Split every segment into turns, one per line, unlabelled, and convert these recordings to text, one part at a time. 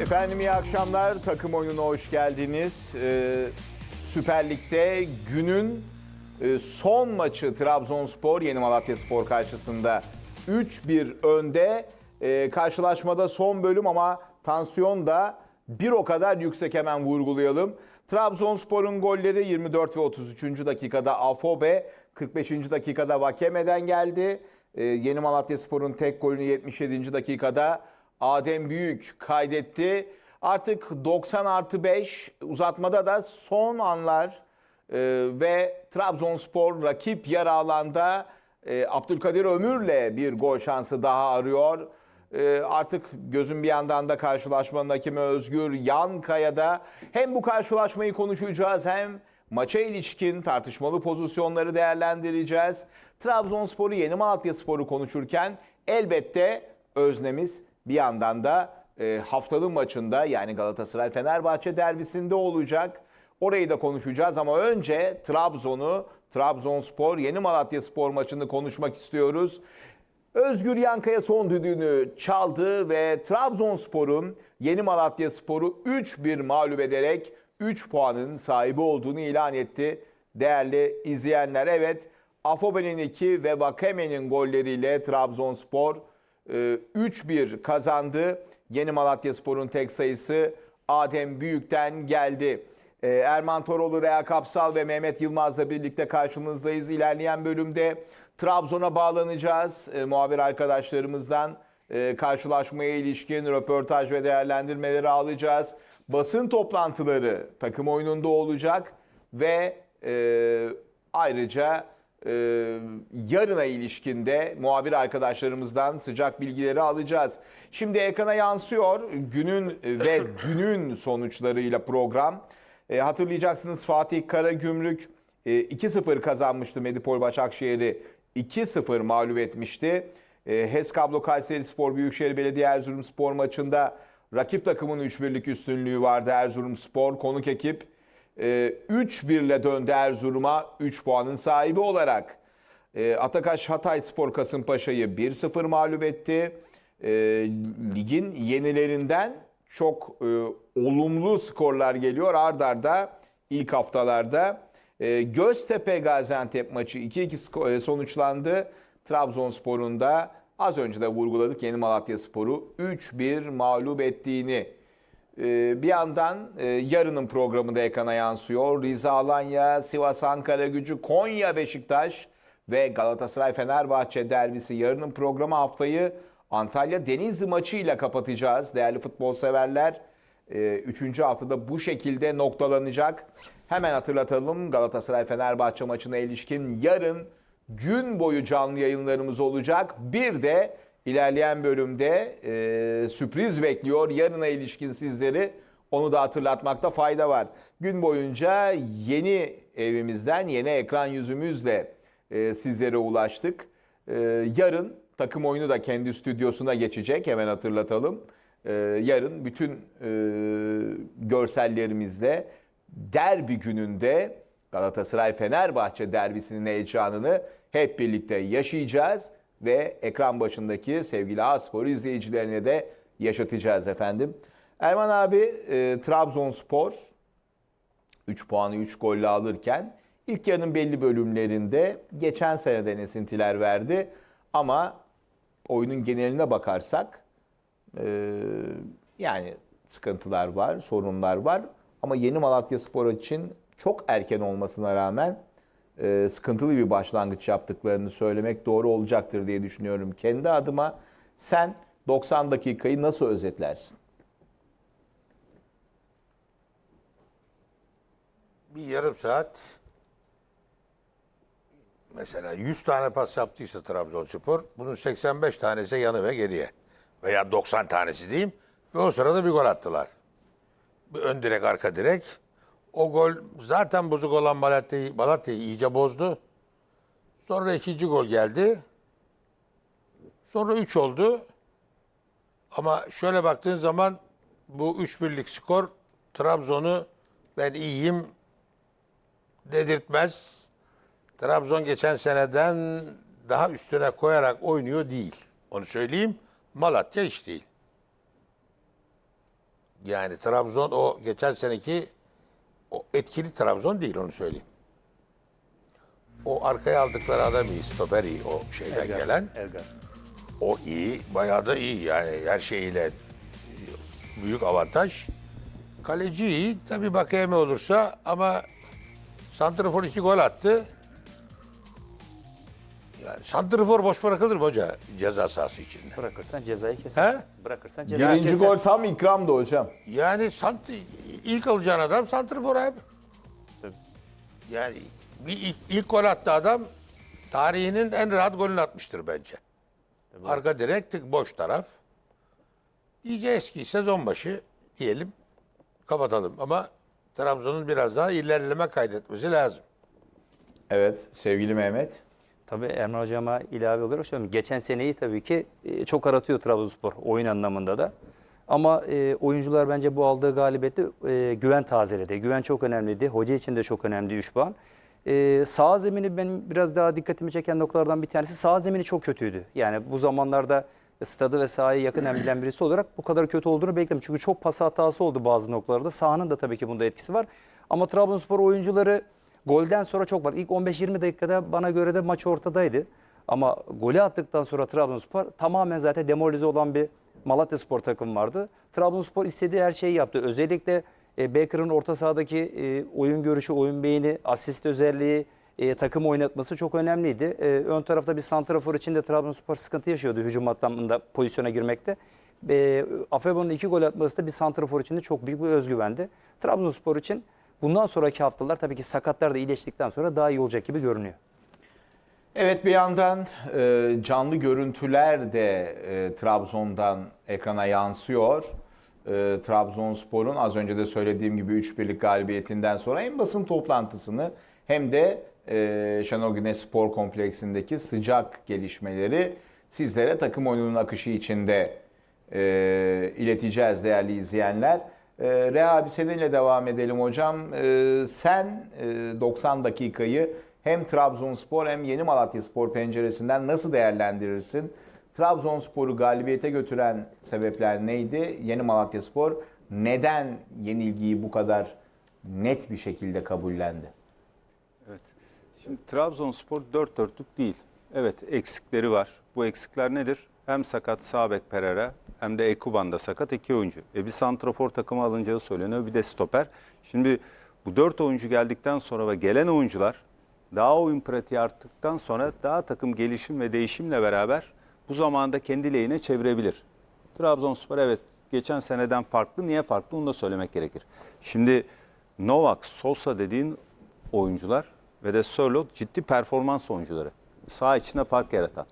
Efendim iyi akşamlar. Takım oyununa hoş geldiniz. Ee, Süper Lig'de günün e, son maçı Trabzonspor Yeni Malatya Spor karşısında 3-1 önde. Ee, karşılaşmada son bölüm ama tansiyon da bir o kadar yüksek hemen vurgulayalım. Trabzonspor'un golleri 24 ve 33. dakikada Afobe, 45. dakikada Vakeme'den geldi. Ee, Yeni Malatya Spor'un tek golünü 77. dakikada Adem Büyük kaydetti. Artık 90 artı 5 uzatmada da son anlar e, ve Trabzonspor rakip yarı alanda e, Abdülkadir Ömür'le bir gol şansı daha arıyor. E, artık gözüm bir yandan da karşılaşmanın hakemi Özgür Yankaya'da hem bu karşılaşmayı konuşacağız hem maça ilişkin tartışmalı pozisyonları değerlendireceğiz. Trabzonspor'u Yeni Malatya Spor'u konuşurken elbette öznemiz bir yandan da e, haftanın maçında yani Galatasaray-Fenerbahçe derbisinde olacak. Orayı da konuşacağız ama önce Trabzon'u, Trabzonspor, Yeni Malatya Spor maçını konuşmak istiyoruz. Özgür Yankaya son düdüğünü çaldı ve Trabzonspor'un Yeni Malatya Spor'u 3-1 mağlup ederek 3 puanın sahibi olduğunu ilan etti. Değerli izleyenler evet Afobe'nin 2 ve Vakeme'nin golleriyle Trabzonspor 3-1 kazandı. Yeni Malatya Spor'un tek sayısı Adem Büyük'ten geldi. E, Erman Toroğlu, Rea Kapsal ve Mehmet Yılmaz'la birlikte karşınızdayız. İlerleyen bölümde Trabzon'a bağlanacağız. E, muhabir arkadaşlarımızdan e, karşılaşmaya ilişkin röportaj ve değerlendirmeleri alacağız. Basın toplantıları takım oyununda olacak ve e, ayrıca e, yarına ilişkinde muhabir arkadaşlarımızdan sıcak bilgileri alacağız. Şimdi ekrana yansıyor günün ve dünün sonuçlarıyla program. E, hatırlayacaksınız Fatih Karagümrük e, 2-0 kazanmıştı Medipol Başakşehir'i 2-0 mağlup etmişti. E, HES Kablo Kayseri Spor Büyükşehir Belediye Erzurum Spor maçında rakip takımın 3-1'lik üstünlüğü vardı Erzurum Spor. Konuk ekip 3-1 ile döndü Erzurum'a 3 puanın sahibi olarak. E, Atakaş Hatay Spor Kasımpaşa'yı 1-0 mağlup etti. E, ligin yenilerinden çok e, olumlu skorlar geliyor ard arda ilk haftalarda. Göztepe Gaziantep maçı 2-2 sko- e, sonuçlandı. Trabzonspor'un da az önce de vurguladık Yeni Malatya Spor'u 3-1 mağlup ettiğini. Ee, bir yandan e, yarının programı da ekrana yansıyor. Rize Alanya, Sivas Ankara gücü, Konya Beşiktaş ve Galatasaray Fenerbahçe derbisi. Yarının programı haftayı Antalya Denizli maçıyla kapatacağız değerli futbol severler. Ee, Üçüncü haftada bu şekilde noktalanacak. Hemen hatırlatalım Galatasaray Fenerbahçe maçına ilişkin yarın gün boyu canlı yayınlarımız olacak. Bir de ilerleyen bölümde e, sürpriz bekliyor. Yarına ilişkin sizleri onu da hatırlatmakta fayda var. Gün boyunca yeni evimizden, yeni ekran yüzümüzle e, sizlere ulaştık. E, yarın takım oyunu da kendi stüdyosuna geçecek. Hemen hatırlatalım. E, yarın bütün e, görsellerimizle derbi gününde Galatasaray-Fenerbahçe derbisinin heyecanını hep birlikte yaşayacağız ve ekran başındaki sevgili A-Spor izleyicilerine de yaşatacağız efendim. Erman abi e, Trabzonspor 3 puanı 3 golle alırken ilk yarının belli bölümlerinde geçen seneden esintiler verdi. Ama oyunun geneline bakarsak e, yani sıkıntılar var, sorunlar var. Ama yeni Malatya Spor için çok erken olmasına rağmen e, sıkıntılı bir başlangıç yaptıklarını söylemek doğru olacaktır diye düşünüyorum. Kendi adıma sen 90 dakikayı nasıl özetlersin?
bir yarım saat mesela 100 tane pas yaptıysa Trabzonspor bunun 85 tanesi yanı ve geriye veya 90 tanesi diyeyim ve o sırada bir gol attılar. Bir ön direk arka direk. O gol zaten bozuk olan Malatya'yı Malatya'yı iyice bozdu. Sonra ikinci gol geldi. Sonra 3 oldu. Ama şöyle baktığın zaman bu 3 birlik skor Trabzon'u ben iyiyim dedirtmez. Trabzon geçen seneden daha üstüne koyarak oynuyor değil. Onu söyleyeyim. Malatya hiç değil. Yani Trabzon o geçen seneki o etkili Trabzon değil onu söyleyeyim. O arkaya aldıkları adam iyi, stoper iyi o şeyden gelen.
Elgar.
O iyi, bayağı da iyi yani her şeyiyle büyük avantaj. Kaleci iyi, tabii Bakayeme olursa ama Santrafor iki gol attı. Yani Santrafor boş bırakılır mı hoca ceza sahası içinde?
Bırakırsan cezayı keser.
He?
Bırakırsan cezayı
Birinci
keser.
gol tam ikramdı hocam.
Yani sant ilk alacağın adam Santrafor abi.
Tabii.
Yani bir ilk, ilk gol attı adam tarihinin en rahat golünü atmıştır bence. Arka direk tık boş taraf. Diyeceğiz ki sezon başı diyelim kapatalım ama Trabzon'un biraz daha ilerleme kaydetmesi lazım.
Evet sevgili Mehmet.
Tabii Erman Hocam'a ilave olarak söylüyorum. Geçen seneyi tabii ki e, çok aratıyor Trabzonspor oyun anlamında da. Ama e, oyuncular bence bu aldığı galibiyette güven tazeledi. Güven çok önemliydi. Hoca için de çok önemli 3 puan. E, sağ zemini benim biraz daha dikkatimi çeken noktalardan bir tanesi sağ zemini çok kötüydü. Yani bu zamanlarda stadı ve sahayı yakın bilen birisi olarak bu kadar kötü olduğunu bekledim. Çünkü çok pas hatası oldu bazı noktalarda. Sahanın da tabii ki bunda etkisi var. Ama Trabzonspor oyuncuları golden sonra çok var. İlk 15-20 dakikada bana göre de maç ortadaydı. Ama golü attıktan sonra Trabzonspor tamamen zaten demoralize olan bir Malatya Spor takım vardı. Trabzonspor istediği her şeyi yaptı. Özellikle e, Baker'ın orta sahadaki e, oyun görüşü, oyun beyni, asist özelliği, e, takım oynatması çok önemliydi. E, ön tarafta bir santrafor için de Trabzonspor sıkıntı yaşıyordu hücum hattında pozisyona girmekte. E, Afebo'nun iki gol atması da bir santrafor için de çok büyük bir özgüvendi. Trabzonspor için bundan sonraki haftalar tabii ki sakatlar da iyileştikten sonra daha iyi olacak gibi görünüyor.
Evet bir yandan e, canlı görüntüler de e, Trabzon'dan ekrana yansıyor. E, Trabzonspor'un az önce de söylediğim gibi 3-1'lik galibiyetinden sonra hem basın toplantısını hem de e, Şenol Güneş Spor Kompleksindeki sıcak gelişmeleri sizlere takım oyununun akışı içinde e, ileteceğiz değerli izleyenler. E, Reha abi seninle devam edelim hocam. E, sen e, 90 dakikayı hem Trabzonspor hem Yeni Malatya Spor penceresinden nasıl değerlendirirsin? Trabzonspor'u galibiyete götüren sebepler neydi? Yeni Malatya Spor neden yenilgiyi bu kadar net bir şekilde kabullendi?
Evet. Şimdi Trabzonspor dört dörtlük değil. Evet eksikleri var. Bu eksikler nedir? Hem sakat Sabek Pereira hem de Ekuban'da sakat iki oyuncu. E bir santrofor takımı alınacağı söyleniyor. Bir de stoper. Şimdi bu dört oyuncu geldikten sonra ve gelen oyuncular daha oyun pratiği arttıktan sonra daha takım gelişim ve değişimle beraber bu zamanda kendi lehine çevirebilir. Trabzonspor evet geçen seneden farklı. Niye farklı onu da söylemek gerekir. Şimdi Novak, Sosa dediğin oyuncular ve de Sörloth ciddi performans oyuncuları. Sağ içine fark yaratan.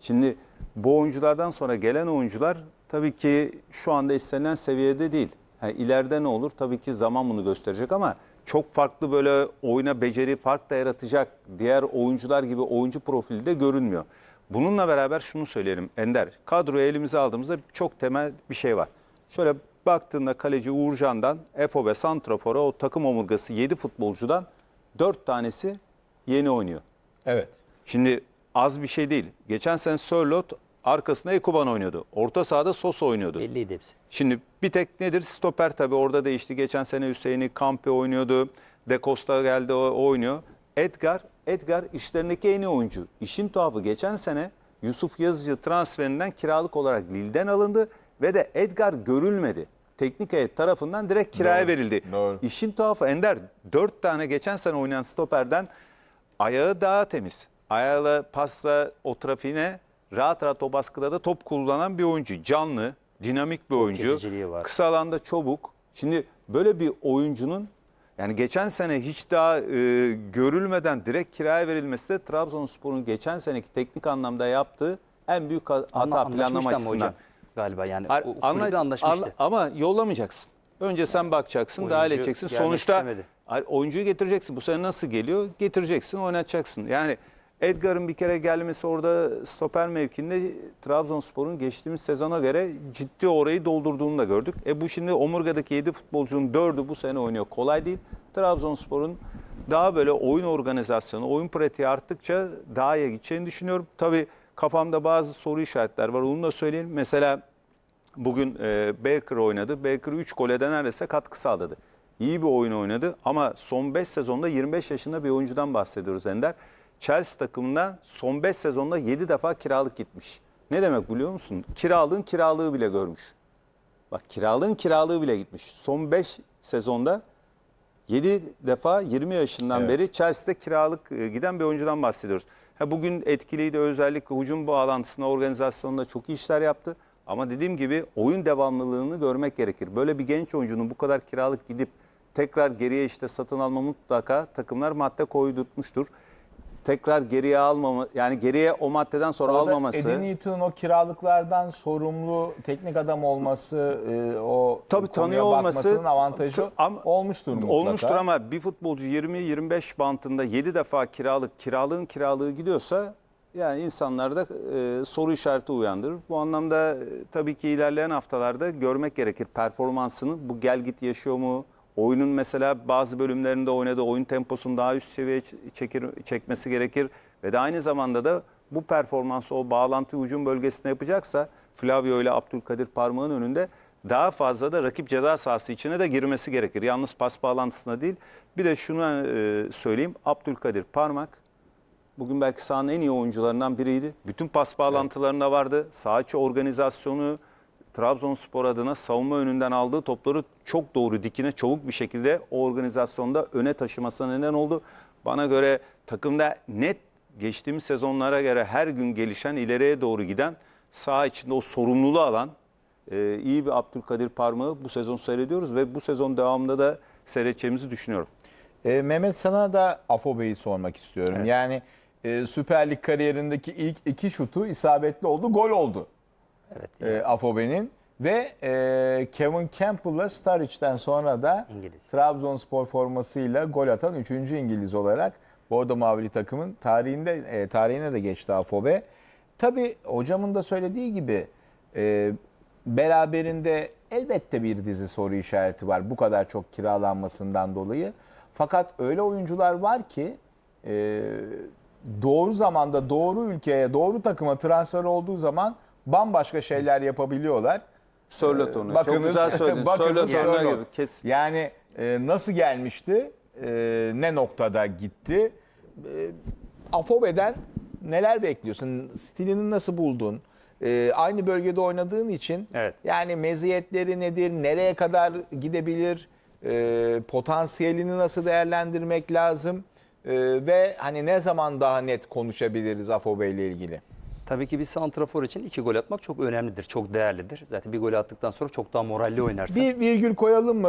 Şimdi bu oyunculardan sonra gelen oyuncular tabii ki şu anda istenilen seviyede değil. Ha, ileride ne olur tabii ki zaman bunu gösterecek ama çok farklı böyle oyuna beceri fark da yaratacak diğer oyuncular gibi oyuncu profili de görünmüyor. Bununla beraber şunu söyleyelim Ender. Kadroyu elimize aldığımızda çok temel bir şey var. Şöyle baktığında kaleci Uğurcan'dan Efo ve Santrafor'a o takım omurgası 7 futbolcudan 4 tanesi yeni oynuyor.
Evet.
Şimdi az bir şey değil. Geçen sene Sörloth arkasında Ekuban oynuyordu. Orta sahada Sosa oynuyordu.
Belliydi hepsi.
Şimdi bir tek nedir? Stoper tabii orada değişti. Geçen sene Hüseyin'i Kampe oynuyordu. De Costa geldi o, o oynuyor. Edgar, Edgar işlerindeki en iyi oyuncu. İşin tuhafı geçen sene Yusuf Yazıcı transferinden kiralık olarak Lille'den alındı ve de Edgar görülmedi. Teknik heyet tarafından direkt kiraya
Doğru,
verildi.
doğru.
İşin tuhafı Ender 4 tane geçen sene oynayan stoperden ayağı daha temiz. Ayağıyla pasla o trafiğine rahat rahat o baskıda da top kullanan bir oyuncu. Canlı, dinamik bir oyuncu.
var.
Kısa alanda çabuk. Şimdi böyle bir oyuncunun yani geçen sene hiç daha e, görülmeden direkt kiraya verilmesi de Trabzonspor'un geçen seneki teknik anlamda yaptığı en büyük ha-
Anla-
hata planlama açısından.
hocam Galiba yani
Ar-
o,
anla-
anlaşmıştı.
anla- ama yollamayacaksın. Önce sen bakacaksın,
Oyuncu
dahil edeceksin. Sonuçta
istemedi.
Oyuncuyu getireceksin. Bu sene nasıl geliyor? Getireceksin, oynatacaksın. Yani Edgar'ın bir kere gelmesi orada stoper mevkinde Trabzonspor'un geçtiğimiz sezona göre ciddi orayı doldurduğunu da gördük. E bu şimdi omurgadaki 7 futbolcunun 4'ü bu sene oynuyor. Kolay değil. Trabzonspor'un daha böyle oyun organizasyonu, oyun pratiği arttıkça daha iyi gideceğini düşünüyorum. Tabii kafamda bazı soru işaretler var. Onu da söyleyeyim. Mesela Bugün e, Baker oynadı. Baker 3 gole de neredeyse katkı sağladı. İyi bir oyun oynadı ama son 5 sezonda 25 yaşında bir oyuncudan bahsediyoruz Ender. Chelsea takımından son 5 sezonda 7 defa kiralık gitmiş. Ne demek biliyor musun? Kiralığın kiralığı bile görmüş. Bak kiralığın kiralığı bile gitmiş. Son 5 sezonda 7 defa 20 yaşından beri Chelsea'de kiralık e, giden bir oyuncudan bahsediyoruz. Ha, bugün etkiliydi özellikle hücum bağlantısında organizasyonda çok iyi işler yaptı. Ama dediğim gibi oyun devamlılığını görmek gerekir. Böyle bir genç oyuncunun bu kadar kiralık gidip tekrar geriye işte satın alma mutlaka takımlar madde koydurtmuştur. Tekrar geriye almama yani geriye o maddeden sonra
Orada
almaması.
Eddie Newton'un o kiralıklardan sorumlu teknik adam olması, e, o
Tabii tanıyor olması
avantajı
Ama-
olmuştur mutlaka.
Olmuştur ama bir futbolcu 20-25 bantında 7 defa kiralık, kiralığın kiralığı gidiyorsa yani insanlarda e, soru işareti uyandırır. Bu anlamda e, tabii ki ilerleyen haftalarda görmek gerekir performansını. Bu gel git yaşıyor mu? Oyunun mesela bazı bölümlerinde oynadığı oyun temposunu daha üst seviyeye çekir, çekmesi gerekir. Ve de aynı zamanda da bu performansı o bağlantı hücum bölgesinde yapacaksa Flavio ile Abdülkadir parmağın önünde daha fazla da rakip ceza sahası içine de girmesi gerekir. Yalnız pas bağlantısına değil. Bir de şunu e, söyleyeyim. Abdülkadir Parmak bugün belki sahanın en iyi oyuncularından biriydi. Bütün pas bağlantılarında vardı. Saha organizasyonu Trabzonspor adına savunma önünden aldığı topları çok doğru dikine çabuk bir şekilde o organizasyonda öne taşımasına neden oldu. Bana göre takımda net geçtiğimiz sezonlara göre her gün gelişen ileriye doğru giden saha içinde o sorumluluğu alan ee, iyi bir Abdülkadir Parmağı bu sezon seyrediyoruz ve bu sezon devamında da seyredeceğimizi düşünüyorum.
E, Mehmet sana da Afobe'yi sormak istiyorum. Yani e, Süper Lig kariyerindeki ilk iki şutu isabetli oldu, gol oldu
Evet.
e, Afobe'nin. Ve e, Kevin Campbell'la Staric'ten sonra da
İngiliz.
Trabzonspor formasıyla gol atan 3. İngiliz olarak Bordo Mavili takımın tarihinde e, tarihine de geçti Afobe. Tabii hocamın da söylediği gibi e, beraberinde elbette bir dizi soru işareti var bu kadar çok kiralanmasından dolayı. Fakat öyle oyuncular var ki e, doğru zamanda doğru ülkeye doğru takıma transfer olduğu zaman bambaşka şeyler yapabiliyorlar.
Sörlot onu. Çok
Bakınız,
güzel söyledin.
bakınız
Sörlot örneği
Sörlot.
gibi. Kes.
Yani e, nasıl gelmişti, e, ne noktada gitti. E, Afobe'den neler bekliyorsun? Stilini nasıl buldun? E, aynı bölgede oynadığın için
Evet.
yani meziyetleri nedir, nereye kadar gidebilir, e, potansiyelini nasıl değerlendirmek lazım E, ve hani ne zaman daha net konuşabiliriz Afobe ile ilgili?
Tabii ki bir santrafor için iki gol atmak çok önemlidir, çok değerlidir. Zaten bir gol attıktan sonra çok daha moralli oynarsın.
Bir virgül koyalım mı?